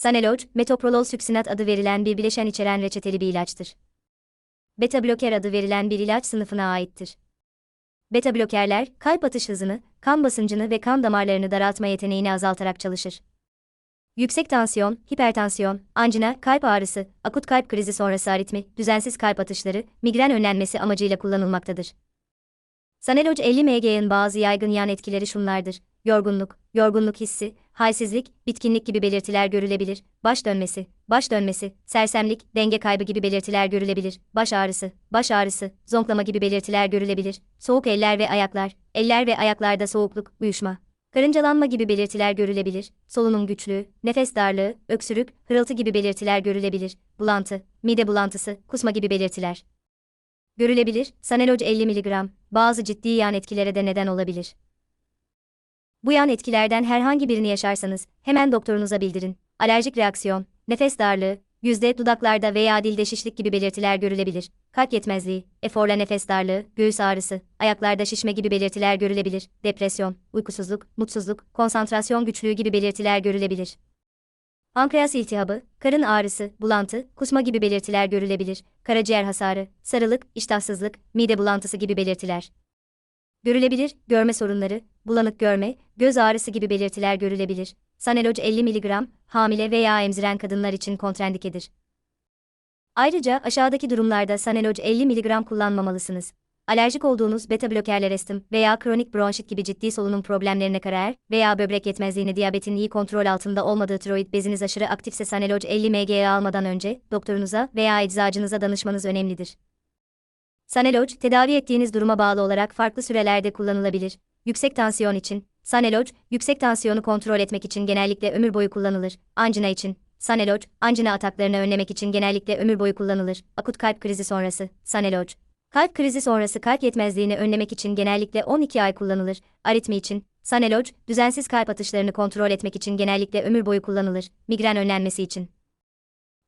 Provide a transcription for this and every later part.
Saneloj, metoprolol süksinat adı verilen bir bileşen içeren reçeteli bir ilaçtır. Beta bloker adı verilen bir ilaç sınıfına aittir. Beta blokerler, kalp atış hızını, kan basıncını ve kan damarlarını daraltma yeteneğini azaltarak çalışır. Yüksek tansiyon, hipertansiyon, anjina, kalp ağrısı, akut kalp krizi sonrası aritmi, düzensiz kalp atışları, migren önlenmesi amacıyla kullanılmaktadır. Saneloj 50 mg'nin bazı yaygın yan etkileri şunlardır. Yorgunluk, yorgunluk hissi, halsizlik, bitkinlik gibi belirtiler görülebilir, baş dönmesi, baş dönmesi, sersemlik, denge kaybı gibi belirtiler görülebilir, baş ağrısı, baş ağrısı, zonklama gibi belirtiler görülebilir, soğuk eller ve ayaklar, eller ve ayaklarda soğukluk, uyuşma, karıncalanma gibi belirtiler görülebilir, solunum güçlüğü, nefes darlığı, öksürük, hırıltı gibi belirtiler görülebilir, bulantı, mide bulantısı, kusma gibi belirtiler. Görülebilir, Saneloj 50 mg, bazı ciddi yan etkilere de neden olabilir. Bu yan etkilerden herhangi birini yaşarsanız, hemen doktorunuza bildirin. Alerjik reaksiyon, nefes darlığı, yüzde dudaklarda veya dilde şişlik gibi belirtiler görülebilir. Kalp yetmezliği, eforla nefes darlığı, göğüs ağrısı, ayaklarda şişme gibi belirtiler görülebilir. Depresyon, uykusuzluk, mutsuzluk, konsantrasyon güçlüğü gibi belirtiler görülebilir. Pankreas iltihabı, karın ağrısı, bulantı, kusma gibi belirtiler görülebilir. Karaciğer hasarı, sarılık, iştahsızlık, mide bulantısı gibi belirtiler. Görülebilir, görme sorunları, bulanık görme, göz ağrısı gibi belirtiler görülebilir. Saneloj 50 mg, hamile veya emziren kadınlar için kontrendikedir. Ayrıca aşağıdaki durumlarda Saneloj 50 mg kullanmamalısınız. Alerjik olduğunuz beta blokerler astım veya kronik bronşit gibi ciddi solunum problemlerine karar veya böbrek yetmezliğini diyabetin iyi kontrol altında olmadığı tiroid beziniz aşırı aktifse Saneloj 50 mg almadan önce doktorunuza veya eczacınıza danışmanız önemlidir. Saneloj, tedavi ettiğiniz duruma bağlı olarak farklı sürelerde kullanılabilir. Yüksek tansiyon için, Saneloj, yüksek tansiyonu kontrol etmek için genellikle ömür boyu kullanılır. Angina için, Saneloj, angina ataklarını önlemek için genellikle ömür boyu kullanılır. Akut kalp krizi sonrası, Saneloj. Kalp krizi sonrası kalp yetmezliğini önlemek için genellikle 12 ay kullanılır. Aritmi için, Saneloj, düzensiz kalp atışlarını kontrol etmek için genellikle ömür boyu kullanılır. Migren önlenmesi için.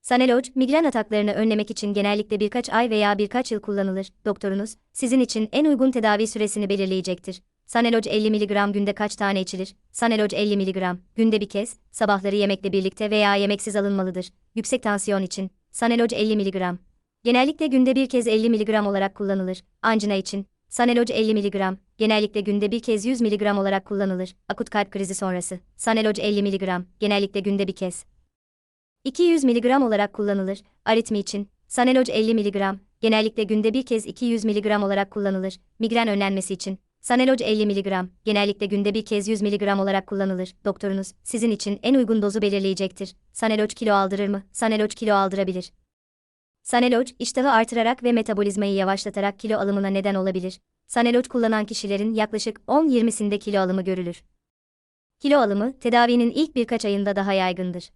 Saneloj, migren ataklarını önlemek için genellikle birkaç ay veya birkaç yıl kullanılır. Doktorunuz, sizin için en uygun tedavi süresini belirleyecektir. Saneloj 50 mg günde kaç tane içilir? Saneloj 50 mg, günde bir kez, sabahları yemekle birlikte veya yemeksiz alınmalıdır. Yüksek tansiyon için, Saneloj 50 mg. Genellikle günde bir kez 50 mg olarak kullanılır. Angina için, Saneloj 50 mg, genellikle günde bir kez 100 mg olarak kullanılır. Akut kalp krizi sonrası, Saneloj 50 mg, genellikle günde bir kez. 200 mg olarak kullanılır. Aritmi için, Saneloj 50 mg, genellikle günde bir kez 200 mg olarak kullanılır. Migren önlenmesi için, Saneloj 50 mg, genellikle günde bir kez 100 mg olarak kullanılır. Doktorunuz, sizin için en uygun dozu belirleyecektir. Saneloj kilo aldırır mı? Saneloj kilo aldırabilir. Saneloj, iştahı artırarak ve metabolizmayı yavaşlatarak kilo alımına neden olabilir. Saneloj kullanan kişilerin yaklaşık 10-20'sinde kilo alımı görülür. Kilo alımı, tedavinin ilk birkaç ayında daha yaygındır.